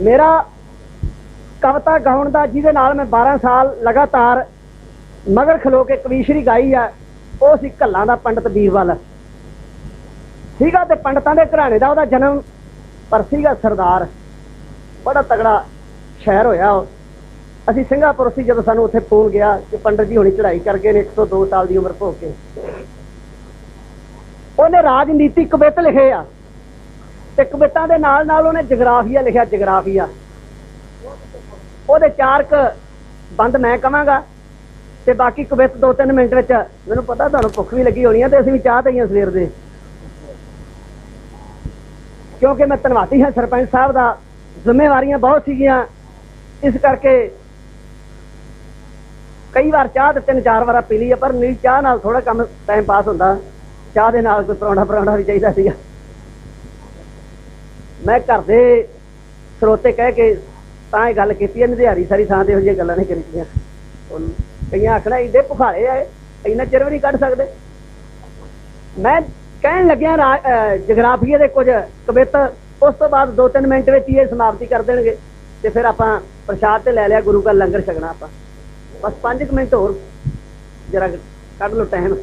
ਮੇਰਾ ਕਵਿਤਾ ਗਾਉਣ ਦਾ, ਜਿਹਦੇ ਨਾਲ ਮੈਂ 12 ਸਾਲ ਲਗਾਤਾਰ ਮਗਰ ਖਲੋ ਕੇ ਕਵੀਸ਼ਰੀ ਗਾਈ ਆ, ਉਹ ਸੀ ਕੱਲਾਂ ਦਾ ਪੰਡਤ ਵੀਰਵਾਲ ਸੀਗਾ ਤੇ ਪੰਡਤਾਂ ਦੇ ਘਰਾਣੇ ਦਾ ਉਹਦਾ ਜਨਮ ਪਰ ਸੀਗਾ ਸਰਦਾਰ। ਬੜਾ ਤਗੜਾ ਸ਼ਹਿਰ ਹੋਇਆ ਉਹ। ਅਸੀਂ ਸਿੰਗਾਪੁਰ ਸੀ, ਜਦੋਂ ਸਾਨੂੰ ਉੱਥੇ ਫੋਨ ਗਿਆ ਕਿ ਪੰਡਤ ਜੀ ਹੁਣੀ ਚੜ੍ਹਾਈ ਕਰ ਗਏ ਨੇ 102 ਸਾਲ ਦੀ ਉਮਰ ਭੋਗ ਕੇ। ਉਹਨੇ ਰਾਜਨੀਤੀ ਕਵਿਤ ਲਿਖੇ ਆ। ਤੇ ਕਵਿਤਾ ਦੇ ਨਾਲ ਨਾਲ ਉਹਨੇ ਜਗਰਾਫੀਆ ਲਿਖਿਆ ਜਗਰਾਫੀਆ। ਉਹਦੇ ਚਾਰ ਕ ਬੰਦ ਮੈਂ ਕਵਾਂਗਾ ਤੇ ਬਾਕੀ ਕਵਿਤ 2-3 ਮਿੰਟ ਵਿੱਚ ਮੈਨੂੰ ਪਤਾ ਤੁਹਾਨੂੰ ਭੁੱਖ ਵੀ ਲੱਗੀ ਹੋਣੀ ਹੈ ਤੇ ਅਸੀਂ ਵੀ ਚਾਹ ਤਈਆਂ ਸਵੇਰ ਦੇ। ਕਿਉਂਕਿ ਮੈਂ ਧੰਨਵਾਦੀ ਹਾਂ ਸਰਪੰਚ ਸਾਹਿਬ ਦਾ ਜ਼ਿੰਮੇਵਾਰੀਆਂ ਬਹੁਤ ਸੀਗੀਆਂ। ਇਸ ਕਰਕੇ ਕਈ ਵਾਰ ਚਾਹ ਤੇ ਤਿੰਨ ਚਾਰ ਵਾਰਾ ਪੀ ਲਈ ਆ, ਪਰ ਨਹੀਂ ਚਾਹ ਨਾਲ ਥੋੜਾ ਕੰਮ ਟਾਈਮ ਪਾਸ ਹੁੰਦਾ। ਚਾਹ ਦੇ ਨਾਲ ਕੋਈ ਪਰੌਂਠਾ ਪਰੌਂਠਾ ਵੀ ਚਾਹੀਦਾ ਸੀਗਾ। ਮੈਂ ਘਰ ਦੇ ਸਰੋਤੇ ਕਹਿ ਕੇ ਤਾਂ ਇਹ ਗੱਲ ਕੀਤੀ ਹੈ ਨਿਧਿਆਰੀ ਸਾਰੀ ਥਾਂ ਤੇ ਇਹੋ ਜਿਹੀਆਂ ਗੱਲਾਂ ਨਹੀਂ ਕਰੀਦੀਆਂ। ਹੁਣ ਕਈਆਂ ਆਖਣਾ ਇਹਦੇ ਭੁਖਾਰੇ ਆਏ ਇੰਨਾ ਚਿਰ ਵੀ ਨਹੀਂ ਕੱਢ ਸਕਦੇ? ਮੈਂ ਕਹਿਣ ਲੱਗਿਆ ਰਾ- ਜਗਰਾਫੀਏ ਦੇ ਕੁਝ ਕਵਿਤ, ਉਸ ਤੋਂ ਬਾਅਦ 2-3 ਮਿੰਟ ਵਿੱਚ ਹੀ ਇਹ ਸਮਾਪਤੀ ਕਰ ਦੇਣਗੇ ਤੇ ਫਿਰ ਆਪਾਂ ਪ੍ਰਸ਼ਾਦ ਤੇ ਲੈ ਲਿਆ, ਗੁਰੂ ਦਾ ਲੰਗਰ ਛਕਣਾ ਆਪਾਂ। ਬਸ 5 ਮਿੰਟ ਹੋਰ, ਜਰਾ ਕੱਢ ਲਓ ਟਾਈਮ।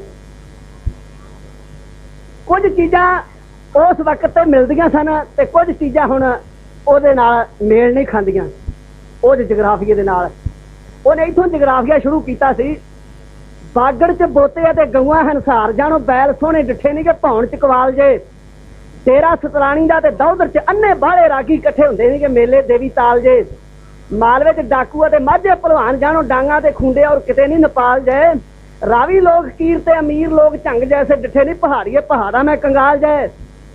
ਕੁਝ ਚੀਜ਼ਾਂ ਉਸ ਵਕਤ ਤੇ ਮਿਲਦੀਆਂ ਸਨ ਤੇ ਕੁਝ ਚੀਜ਼ਾਂ ਹੁਣ ਉਹਦੇ ਨਾਲ ਮੇਲ ਨਹੀਂ ਖਾਂਦੀਆਂ, ਉਹ ਜਗਰਾਫੀਏ ਦੇ ਨਾਲ। ਉਹਨੇ ਇਥੋਂ ਜਗਰਾਫੀਆ ਸ਼ੁਰੂ ਕੀਤਾ ਸੀ। ਬਾਗੜ ਚ ਬੋਤੇ ਅਤੇ ਗਊਆਂ ਹੰਸਾਰ, ਜਾਣੋ ਬੈਲ ਸੋਹਣੇ ਡਿੱਠੇ ਨਹੀਂ ਕਿ ਭੌਣ ਚ ਕਵਾਲ ਜੇ। ਤੇਰਾ ਸਤਰਾਣੀ ਦਾ ਤੇ ਦੌਦਰ ਚ ਅੰਨੇ ਬਾਹਲੇ ਰਾਗੀ ਇਕੱਠੇ ਹੁੰਦੇ ਨੇ ਕਿ ਮੇਲੇ ਦੇਵੀ ਤਾਲ ਜੇ। ਮਾਲਵੇ ਚ ਡਾਕੂ ਅਤੇ ਮਾਝੇ ਭਲਵਾਨ, ਜਾਣੋ ਡਾਂਗਾ ਤੇ ਖੁੰਡੇ ਔਰ ਕਿਤੇ ਨਹੀਂ ਨੇਪਾਲ ਜੇ। ਰਾਵੀ ਲੋਕ ਕੀਰ ਤੇ ਅਮੀਰ ਲੋਕ, ਝੰਗ ਜੈਸੇ ਡਿੱਠੇ ਨਹੀਂ ਪਹਾੜੀਏ ਪਹਾੜਾ ਮੈਂ ਕੰਗਾਲ ਜੇ।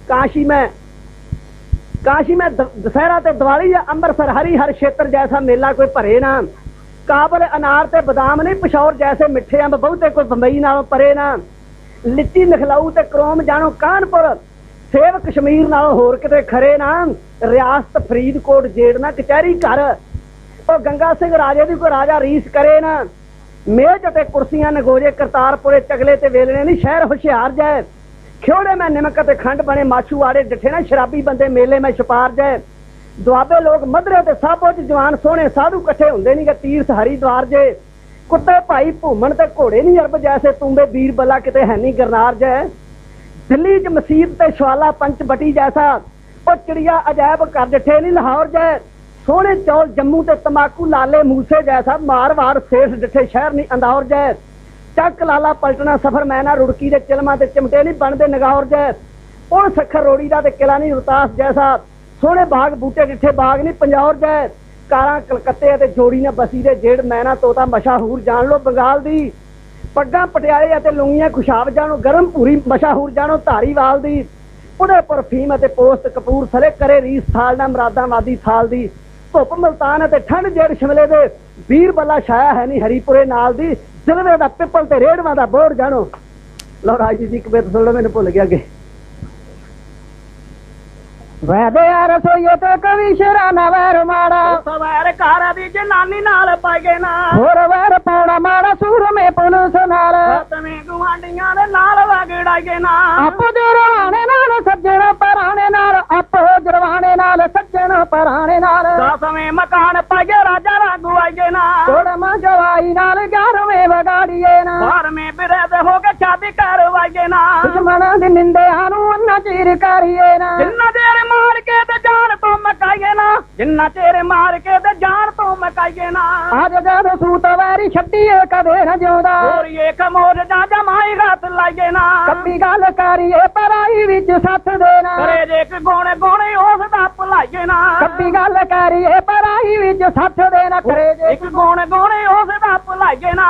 ਕਾਸ਼ੀ ਮੈਂ ਕਾਸ਼ੀ ਮੈਂ ਦ- ਦਸਹਿਰਾ ਤੇ ਦੀਵਾਲੀ ਜਾਂ ਅੰਮ੍ਰਿਤਸਰ ਹਰੀ ਹਰ ਖੇਤਰ ਜੈਸਾ ਮੇਲਾ ਕੋਈ ਭਰੇ ਨਾ। ਕਾਬਲ ਅਨਾਰ ਤੇ ਬਦਾਮ ਨਹੀਂ, ਪਸ਼ੌਰ ਜੈਸੇ ਮਿੱਠੇ ਅੰਬ ਬਹੁਤੇ ਕੋਈ ਬੰਬਈ ਨਾਲੋਂ ਪਰੇ ਨਾ। ਲਿੱਤੀ ਲਖਲਾਊ ਤੇ ਕਰੋਮ ਜਾਣੋ ਕਾਨਪੁਰ, ਸੇਵ ਕਸ਼ਮੀਰ ਨਾਲੋਂ ਹੋਰ ਕਿਤੇ ਖਰੇ ਨਾ। ਰਿਆਸਤ ਫਰੀਦਕੋਟ ਜੇੜਨਾ ਕਚਹਿਰੀ ਘਰ। ਉਹ ਗੰਗਾ ਸਿੰਘ ਰਾਜੇ ਦੀ ਕੋਈ ਰਾਜਾ ਰੀਸ ਕਰੇ ਨਾ। ਮੇਜ਼ ਅਤੇ ਕੁਰਸੀਆਂ ਨਗੋਜੇ ਕਰਤਾਰਪੁਰੇ ਚਗਲੇ ਤੇ ਵੇਲਣੇ ਨਹੀਂ, ਸ਼ਹਿਰ ਹੁਸ਼ਿਆਰ ਜੈ। ਖਿਓੜੇ ਮੈਂ ਨਿਮਕ ਅਤੇ ਖੰਡ ਬਣੇ ਮਾਛੂ ਆੜੇ ਡਿੱਠੇ ਨਾ? ਸ਼ਰਾਬੀ ਬੰਦੇ ਮੇਲੇ ਮੈਂ ਛਪਾਰ ਜੈ ਦੁਆਬੇ ਲੋਕ ਮਧਰੇ ਤੇ ਸਾਬੋ ਚ ਜਵਾਨ ਸੋਹਣੇ ਸਾਧੂ ਇਕੱਠੇ ਹੁੰਦੇ ਨਹੀਂ ਕਿ ਤੀਰਥ ਹਰੀਦਵਾਰ ਜੇ। ਕੁੱਤੇ ਭਾਈ ਭੂਮਣ ਤੇ ਘੋੜੇ ਨਹੀਂ ਅਰਬ ਜੈਸੇ, ਤੁੰਬੇ ਵੀਰ ਬੱਲਾ ਕਿਤੇ ਹੈ ਨਹੀਂ ਗਰਨਾਰ ਜੈ। ਦਿੱਲੀ ਚ ਮਸੀਤ ਤੇ ਸ਼ਵਾਲਾ ਪੰਚ ਬਟੀ ਜੈਸਾ। ਉਹ ਚਿੜੀਆ ਅਜਾਇਬ ਕਰ ਡਿੱਠੇ ਨਹੀਂ ਲਾਹੌਰ ਜੈ। ਸੋਹਣੇ ਚੌਲ ਜੰਮੂ ਤੇ ਤਮਾਕੂ ਲਾਲੇ ਮੂਸੇ ਜੈਸਾ। ਮਾਰ ਵਾਰ ਸੇਠ ਡਿੱਠੇ ਸ਼ਹਿਰ ਨਹੀਂ ਅੰਦੌਰ ਜੈ। ਚੱਕ ਲਾਲਾ ਪਲਟਣਾ ਸਫਰ ਮੈਨਾ ਰੁੜਕੀ ਦੇ ਚਲਮਾ ਤੇ ਚਿਮਟੇ ਨਹੀਂ ਬਣਦੇ ਨਗੌਰ ਜੈ ਉਹ ਸਖਰ ਰੋੜੀ ਦਾ ਤੇ ਕਿਲਾ ਨਹੀਂ, ਰਤਾਸ ਜੈਸਾ। ਸੋਹਣੇ ਬਾਗ ਬੂਟੇ ਡਿੱਠੇ ਬਾਗ ਨਹੀਂ, ਪੰਜੌਰ ਜੈ ਕਾਰਾਂ ਕਲਕੱਤੇ ਅਤੇ ਜੋੜੀ ਨਾ ਬਸੀ ਦੇ ਜੇੜ ਮੈਨਾ ਤੋਤਾ ਮਸ਼ਹੂਰ ਜਾਣ ਲੋ ਬੰਗਾਲ ਦੀ। ਪੱਗਾਂ ਪਟਿਆਲੇ ਅਤੇ ਲੁੰਗੀਆਂ ਖੁਸ਼ਾਬ ਜਾਣੋ, ਗਰਮ ਭੂਰੀ ਮਸ਼ਹੂਰ ਜਾਣੋ, ਧਾਰੀਵਾਲ ਦੀ। ਉਹਦੇ ਪਰਫੀਮ ਅਤੇ ਪੋਸਟ ਕਪੂਰ ਥਲੇ ਕਰੇ ਰੀਸ ਥਾਲ ਨਾ ਮਰਾਦਾ ਵਾਦੀ ਥਾਲ ਦੀ। ਧੁੱਪ ਮਲਤਾਨ ਅਤੇ ਠੰਡ ਜੇੜ ਸ਼ਿਮਲੇ ਦੇ। ਵੀਰ ਬੱਲਾ ਛਾਇਆ ਹੈ ਨਹੀਂ ਹਰੀਪੁਰੇ ਨਾਲ ਦੀ। ਜਲਵੇ ਦਾ ਪਿੱਪਲ ਤੇ ਰੇੜਵਾ ਦਾ ਬੋੜ ਜਾਣੋ। ਰਾਜ ਜੀ ਦੀ ਕਬੀਰ ਸੁਣ ਲਓ ਮੈਨੂੰ ਭੁੱਲ ਗਿਆ ਅੱਗੇ। ਵੈਦੇ ਆ ਰਸੋਈਏ ਤੇ ਕਵੀ ਸ਼ੇਰਾ ਨਾ ਵੈਰ ਮਾੜਾ। ਸਵੈਰ ਘਰ ਦੀ ਜਨਾਨੀ ਨਾਲ ਪਾਗੇ ਨਾ। ਹੋਰ ਵੈਰ ਪਾਉਣਾ ਮਾੜਾ ਸੂਰਮੇ ਪੁਲਿਸ ਨਾਲ। ਸਤਵੇਂ ਗੁਆਂਢੀਆਂ ਦੇ ਨਾਲ ਵਗੜਾਈਏ ਨਾ। ਆਪੋ ਦੇ ਰਵਾਣੇ ਦੁਸ਼ਮਣਾਂ ਦੀ ਨਿੰਦਿਆਂ ਨੂੰ ਅੰਨਾ ਚੀਰ ਕਰੀਏ ਨਾ। ਜਿੰਨਾ ਤੇਰੇ ਮਾਰ ਕੇ ਤੇ ਜਾਨ ਤੋਂ ਮਕਾਈਏ ਨਾ ਜਿੰਨਾ ਤੇਰੇ ਮਾਰ ਕੇ ਤੇ ਜਾਨ ਤੋਂ ਮਕਾਈਏ ਨਾ। ਅੱਜ ਜਦ ਸੂਤ ਵੈਰੀ ਛੱਡੀਏ ਕਦੇ ਨਾ ਜਿਉਂਦਾ। ਹੋਰ ਇਹ ਕਮੋਰ ਜਾ ਜਮਾਈ ਹੱਥ ਲਾਈਏ ਨਾ। ਕੱਪੀ ਗੱਲ ਕਰੀਏ ਪਰਾਈ ਵਿੱਚ ਸੱਥ ਦੇਣਾ ਕਰੇ ਜੇ ਇੱਕ ਗੋਣੇ ਗੋਣੇ ਉਸ ਦਾ ਭੁਲਾਈਏ ਨਾ। ਕੱਪੀ ਗੱਲ ਕਰੀਏ ਪਰਾਈ ਵਿੱਚ ਸੱਥ ਦੇਣਾ ਕਰੇ ਜੇ ਇੱਕ ਗੋਣੇ ਗੋਣੇ ਉਸ ਦਾ ਭੁਲਾਈਏ ਨਾ।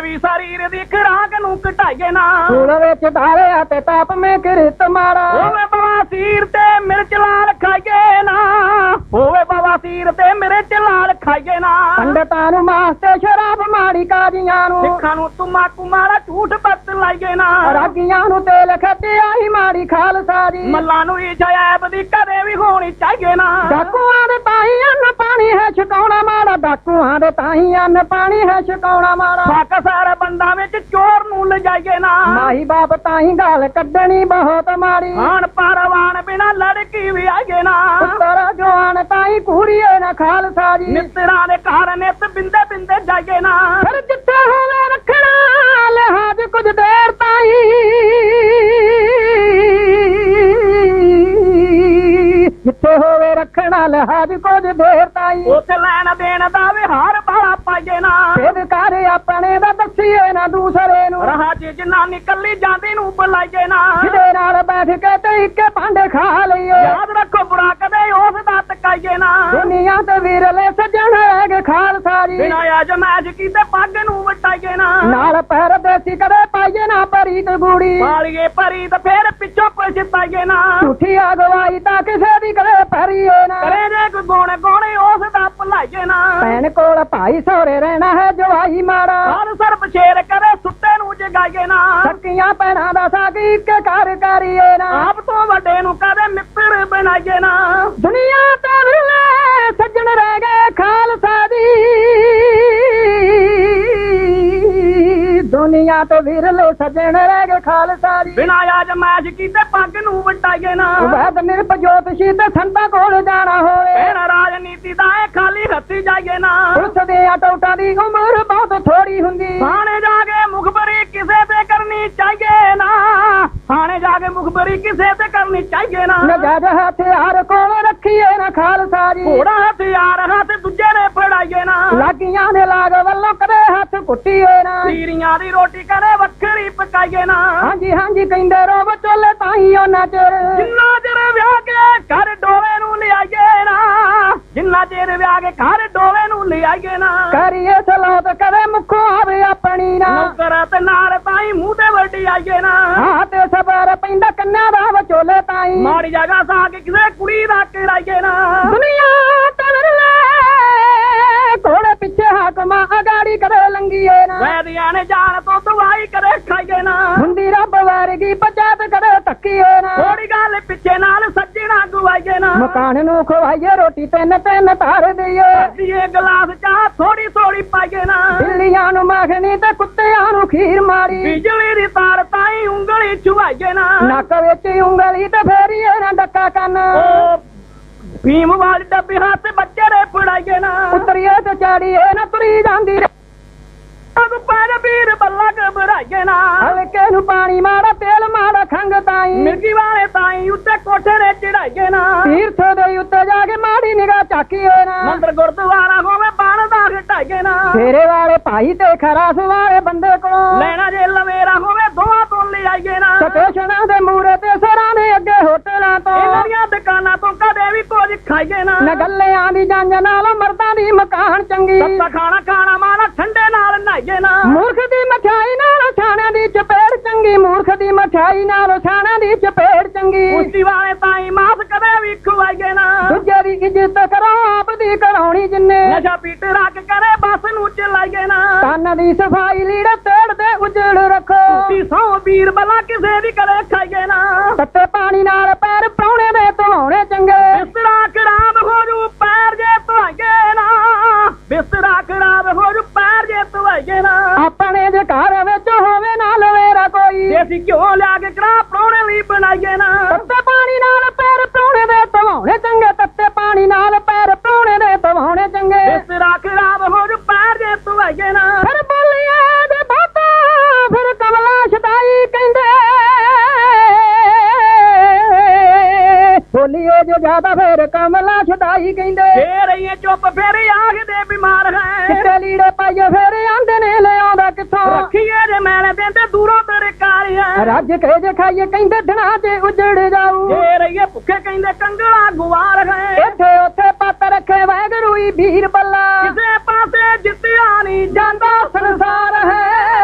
ਵੀ ਸਰੀਰ ਦੀ ਖੁਰਾਕ ਨੂੰ ਘਟਾਈਏ ਨਾ। ਸੂਲ ਵਿੱਚ ਢਾਲਿਆ ਤੇ ਪਾਪ ਮੇ ਕਿਰਤ ਮਾਰਾ। ਹੋਵੇ ਬਵਾਸੀਰ ਤੇ ਮਿਰਚ ਕਾਜੀਆਂ ਨੂੰ ਸਿੱਖਾਂ ਨੂੰ ਤੁਮਾਕੂ ਮਾਰਾ ਝੂਠ ਬੱਤ ਲਾਈਏ ਨਾ। ਰਾਗੀਆਂ ਨੂੰ ਤੇਲ ਖੱਟਿਆ ਹੀ ਮਾੜੀ ਖਾਲਸਾ ਦੀ ਮੱਲਾਂ ਨੂੰ ਇਹ ਜਾਇਬ ਦੀ ਕਦੇ ਵੀ ਹੋਣੀ ਚਾਹੀਏ ਨਾ। ਡਾਕੂਆਂ ਦੇ ਤਾਈ ਅੰਨ ਪਾਣੀ ਹੈ ਛਕਾਉਣਾ ਮਾੜਾ। ਡਾਕੂਆਂ ਦੇ ਤਾਈ ਅੰਨ ਪਾਣੀ ਹੈ ਛਕਾਉਣਾ ਮਾੜਾ। ਫੱਕ ਸਾਰਾ ਬੰਦਾ ਵਿੱਚ ਚੋਰ ਨੂੰ ਲਿਜਾਈਏ ਨਾ। ਮਾਹੀ ਬਾਪ ਤਾਈ ਗਾਲ ਕੱਢਣੀ ਬਹੁਤ ਮਾੜੀ। ਹਾਣ ਪਰਵਾਨ ਬਿਨਾ ਲੜਕੀ ਵੀ ਆਈਏ ਨਾ। ਪੁੱਤਰ ਜਵਾਨ ਤਾਈ ਕੁੜੀਏ ਨਾ ਖਾਲਸਾ ਜੀ। ਮਿੱਤਰਾਂ ਦੇ ਘਰ ਨਿਤ ਬਿੰਦੇ ਬਿੰਦੇ ਜਾਈਏ ਨਾ। ਫਿਰ ਜਿੱਥੇ ਹੋਵੇ ਕੁਝ ਦੇਰ ਤਾਈ। ਜਿੱਥੇ ਹੋਵੇ ਰੱਖਣਾ ਲਿਹਾਜ਼ ਕੁਝ ਦੇਰ ਤਾਈ। ਉੱਥੇ ਲੈਣ ਦੇਣ ਦਾ ਵਿਹਾਰ ਬਾਲਾ ਪਾਈਏ ਨਾ। ਫਿਰ ਕਰ ਆਪਣੇ ਦਾ ਦੱਸੀਏ ਨਾ ਦੂਸਰੇ ਨੂੰ। ਰਹਾ ਜੀ ਜਨਾਨੀ ਕੱਲੀ ਜਾਂਦੀ ਨੂੰ ਬੁਲਾਈਏ ਨਾ। ਜਿਹਦੇ ਨਾਲ ਬੈਠ ਕੇ ਤੇ ਇੱਕੇ ਭਾਂਡੇ ਖਾ ਲਈਏ। ਯਾਦ ਰੱਖੋ ਬੁਰਾ ਕਦੇ ਉਸ ਦਾ ਤਕਾਈਏ ਨਾ। ਦੁਨੀਆ ਤੇ ਵੀਰਲੇ ਸੱਜਣ ਹੈਗੇ ਖਾਲਸਾ ਜੀ। ਬਿਨਾ ਅਜਮੈਜ ਕੀਤੇ ਪੱਗ ਨੂੰ ਵਟਾਈਏ ਨਾ। ਨਾਲ ਪੈਰ ਦੇਸੀ ਕਦੇ ਪਾਈਏ ਨਾ ਪਰੀ ਤੇ ਗੂੜੀ। ਪਾਲੀਏ ਪਰੀ ਤੇ ਫੇਰ ਪਿੱਛੋਂ ਪਛਤਾਈਏ ਨਾ। ਝੂਠੀ ਅਗਵਾਈ ਤਾਂ ਕਿਸੇ ਦੀ ਕਦੇ ਭਰੀਏ ਨਾ। ਕਰੇ ਜੇ ਕੋਈ ਗੁਣ ਗੋਣੇ ਉਸ ਦਾ ਭੁਲਾਈਏ ਨਾ। ਭੈਣ ਕੋਲ ਭਾਈ ਸਹੁਰੇ ਰਹਿਣਾ ਹੈ ਜਵਾਈ ਮਾੜਾ। ਹਰ ਸਰਬ ਸ਼ੇਰ ਕਰੇ ਸੁੱਤੇ ਨੂੰ ਜਗਾਈਏ ਨਾ। ਸੱਕੀਆਂ ਭੈਣਾਂ ਦਾ ਸਾਗੀ ਇੱਕ ਘਰ ਕਰੀਏ ਨਾ। ਆਪ ਤੋਂ ਵੱਡੇ ਨੂੰ ਕਦੇ ਮਿੱਤਰ ਬਣਾਈਏ ਨਾ। ਦੁਨੀਆ ਤੇ ਵਿਰਲੇ ਸੱਜਣ ਰਹਿ ਗਏ ਖਾਲਸਾ ਦੁਨੀਆ ਤੇ ਵਿਰਲੇ ਸੱਜਣ ਰਹਿ ਗਏ ਖਾਲਸਾ ਬਿਨਾ ਅਜਮੈਜ ਕੀਤੇ ਪੱਗ ਨੂੰ ਵਟਾਈਏ ਨਾ। ਵੈਦ ਨਿਰਭਜੋਤਸ਼ੀ ਤੇ ਸੰਤਾਂ ਕੋਲ ਜਾਣਾ ਹੋਵੇ। ਫੇਰ ਰਾਜਨੀਤੀ ਦਾ ਇਹ ਖਾਲੀ ਹੱਥੀ ਜਾਈਏ ਨਾ। ਉਸ ਦੇ ਟੋਟਾਂ ਦੀ ਉਮਰ ਬਹੁਤ ਥੋੜੀ ਹੁੰਦੀ। ਥਾਣੇ ਜਾ ਕੇ ਮੁਖਬਰੀ ਕਿਸੇ ਤੇ ਕਰਨੀ ਚਾਹੀਏ ਨਾ। ਕੇ ਮੁਖਬਰੀ ਕਿਸੇ ਤੇ ਕਰਨੀ ਚਾਹੀਏ ਨਾ। ਨਜਾਇਜ਼ ਹਥਿਆਰ ਕੋਲ ਰੱਖੀਏ ਨਾ ਖਾਲਸਾ ਜੀ। ਘੋੜਾ ਹਥਿਆਰ ਹੱਥ ਦੂਜੇ ਨੇ ਫੜਾਈਏ ਨਾ। ਲਾਗੀਆਂ ਦੇ ਲਾਗ ਵੱਲੋਂ ਕਦੇ ਹੱਥ ਕੁੱਟੀਏ ਨਾ। ਤੀਰੀਆਂ ਦੀ ਰੋਟੀ ਕਰੇ ਵੱਖਰੀ ਪਕਾਈਏ ਨਾ। ਹਾਂਜੀ ਹਾਂਜੀ ਕਹਿੰਦੇ ਰੋ ਵਿਚੋਲੇ ਤਾਂ ਹੀ ਉਹਨਾਂ ਚਿਰ। ਜਿੰਨਾ ਚਿਰ ਵਿਆਹ ਕੇ ਘਰ ਡੋਲੇ ਨੂੰ ਲਿਆਈਏ ਨਾ। ਜਿੰਨਾ ਚਿਰ ਵਿਆਹ ਕੇ ਘਰ ਡੋਲੇ ਨੂੰ ਲਿਆਈਏ ਨਾ। ਕਰੀਏ ਸਲੋਤ ਕਦੇ ਮੁਖੋਂ ਆਵੇ ਨਾ ਨੌਕਰ ਤੇ ਨਾਰ ਤਾਈ ਮੂੰਹ ਤੇ ਵੱਡੀ ਆਈਏ ਨਾ। ਹਾਂ ਤੇ ਸਬਰ ਪੈਂਦਾ ਕੰਨਾਂ ਦਾ ਵਿਚੋਲੇ ਤਾਈ। ਮਾੜੀ ਜਗ੍ਹਾ ਸਾ ਕੇ ਕਿਸੇ ਕੁੜੀ ਦਾ ਕਿਰਾਈਏ ਨਾ। ਦੁਨੀਆ ਕੋੜੇ ਪਿੱਛੇ ਹਾਕਮਾਂ ਅਗਾੜੀ ਕਦੇ ਲੰਗੀਏ ਨਾ। ਵੈਦੀਆਂ ਨੇ ਜਾਣ ਤੋਂ ਦਵਾਈ ਕਰੇ ਖਾਈਏ ਨਾ। ਹੁੰਦੀ ਰੱਬ ਵਰਗੀ ਪੰਚਾਇਤ ਕਦੇ ਧੱਕੀਏ ਨਾ। ਥੋੜੀ ਗੱਲ ਪਿੱਛੇ ਨਾਲ ਸੱਜਣਾ ਗਵਾਈਏ ਨਾ। ਮਕਾਨ ਨੂੰ ਖਵਾਈਏ ਰੋਟੀ ਤਿੰਨ ਤਿੰਨ ਧਾਰ ਦਈਏ। ਦੀਏ ਗਲਾਸ ਚਾਹ ਥੋੜੀ ਥੋੜੀ ਪਾਈਏ ਨਾ। ਬਿੱਲੀਆਂ ਨੂੰ ਮੱਖਣੀ ਤੇ ਕੁੱਤਿਆਂ ਨੂੰ ਖੀਰ ਮਾਰੀ। ਬਿਜਲੀ ਦੀ ਤਾਰ ਤਾਈ ਉਂਗਲੀ ਛੁਆਈਏ ਨਾ। ਨੱਕ ਵਿੱਚ ਉਂਗਲੀ ਤੇ ਫੇਰੀਏ ਨਾ ਡੱਕਾ ਕੰਨ। ਭੀਮ ਵਾਲੀ ਡੱਬੀ ਹੱਥ ਬੱਚੇ ਦੇ ਫੜਾਈਏ ਨਾ। ਉਤਰੀਏ ਤੇ ਚਾੜੀਏ ਨਾ ਤੁਰੀ ਜਾਂਦੀ ਰੇ। ਅਗ ਪੈਰ ਵੀਰ ਬੱਲਾ ਘਬਰਾਈਏ ਨਾ। ਹਲਕੇ ਨੂੰ ਪਾਣੀ ਮਾੜਾ ਤੇਲ ਮਾੜਾ ਖੰਗ ਤਾਈ। ਮਿਰਗੀ ਵਾਲੇ ਤਾਈ ਉੱਤੇ ਕੋਠੇ ਦੇ ਚੜਾਈਏ ਨਾ। ਤੀਰਥ ਦੇ ਉੱਤੇ ਜਾ ਕੇ ਮਾੜੀ ਨਿਗਾਹ ਚੱਕੀਏ ਨਾ। ਮੰਦਰ ਗੁਰਦੁਆਰਾ ਹੋਵੇ ਨਾ। ਫੇਰੇ ਵਾਲੇ ਭਾਈ ਤੇ ਖਰਾਸ ਵਾਲੇ ਬੰਦੇ ਕੋਲੋਂ। ਲੈਣਾ ਜੇ ਲਵੇਰਾ ਹੋਵੇ ਦੋਹਾਂ ਤੋਂ ਲਿਆਈਏ ਨਾ। ਸਟੇਸ਼ਨਾਂ ਦੇ ਮੂਰੇ ਤੇ ਸਰਾਂ ਦੇ ਅੱਗੇ ਹੋਟਲਾਂ ਤੋਂ। ਇਹਨਾਂ ਦੀਆਂ ਦੁਕਾਨਾਂ ਤੋਂ ਕਦੇ ਵੀ ਕੁਝ ਖਾਈਏ ਨਾ। ਨਗੱਲਿਆਂ ਦੀ ਜੰਜ ਨਾਲ ਮਰਦਾਂ ਦੀ ਮਕਾਨ ਚੰਗੀ। ਸੱਤਾ ਖਾਣਾ ਖਾਣਾ ਮਾਣਾ ਠੰਡੇ ਨਾਲ ਨਹਾਈਏ ਨਾ। ਮੂਰਖ ਦੀ ਮਠਾਈ ਨਾਲ ਛਾਣਿਆਂ ਦੀ ਚਪੇੜ ਚੰਗੀ। ਮੂਰਖ ਦੀ ਮਠਾਈ ਨਾਲ ਛਾਣਿਆਂ ਦੀ ਚਪੇੜ ਚੰਗੀ। ਉੱਚੀ ਵਾਲੇ ਤਾਈ ਮਾਸ ਕਦੇ ਵੀ ਖਵਾਈਏ ਨਾ। ਦੂਜੇ ਦੀ ਇੱਜ਼ਤ ਨਸ਼ਾ ਪੀਟ ਰੱਖ ਕਰੇ ਬਸ ਨੂੰ ਚਲਾਈਏ ਨਾ। ਕੰਨ ਦੀ ਸਫ਼ਾਈ ਲੀੜਾ ਤੇੜ ਦੇ ਉਜੜ ਰੱਖੋ। ਉੱਚੀ ਸੌ ਵੀਰ ਬਲਾ ਕਿਸੇ ਦੀ ਕਦੇ ਖਾਈਏ ਨਾ। ਧਵਾਈਏ ਨਾ ਫਿਰ ਬੋਲੀਏ ਦੇ ਬਾਤਾ ਫਿਰ ਕਮਲਾ ਛਦਾਈ ਕਹਿੰਦੇ। ਬੋਲੀਏ ਜੋ ਜ਼ਿਆਦਾ ਫਿਰ ਕਮਲਾ ਛਦਾਈ ਕਹਿੰਦੇ। ਫੇਰ ਇਹ ਚੁੱਪ ਫੇਰ ਆਖਦੇ ਬਿਮਾਰ ਹੈ। ਕਿਤੇ ਲੀੜੇ ਪਾਈਏ ਫਿਰ ਆਂਦੇ ਨੇ ਲੈ ਆਉਂਦਾ ਕਿੱਥੋਂ? ਜੇ ਮੈਲੇ ਦਿੰਦੇ ਦੂਰੋਂ ਤੇਰੇ ਕਾਰਿਆ ਰੱਜ ਕੇ ਜੇ ਖਾਈਏ ਕਹਿੰਦੇ ਦਿਨਾਂ ਤੇ ਉਜੜ ਜਾਊ। ਜੇ ਰਹੀਏ ਭੁੱਖੇ ਕਹਿੰਦੇ ਕੰਗਲਾ ਗੁਵਾਰ ਹੈ। ਇੱਥੇ ਉੱਥੇ ਪੱਤ ਰੱਖੇ ਵੈਗਰੂ ਹੀ ਵੀਰ ਬੱਲਾ। ਕਿਸੇ ਪਾਸੇ ਜਿੱਤਿਆ ਨਹੀਂ ਜਾਂਦਾ ਸੰਸਾਰ ਹੈ।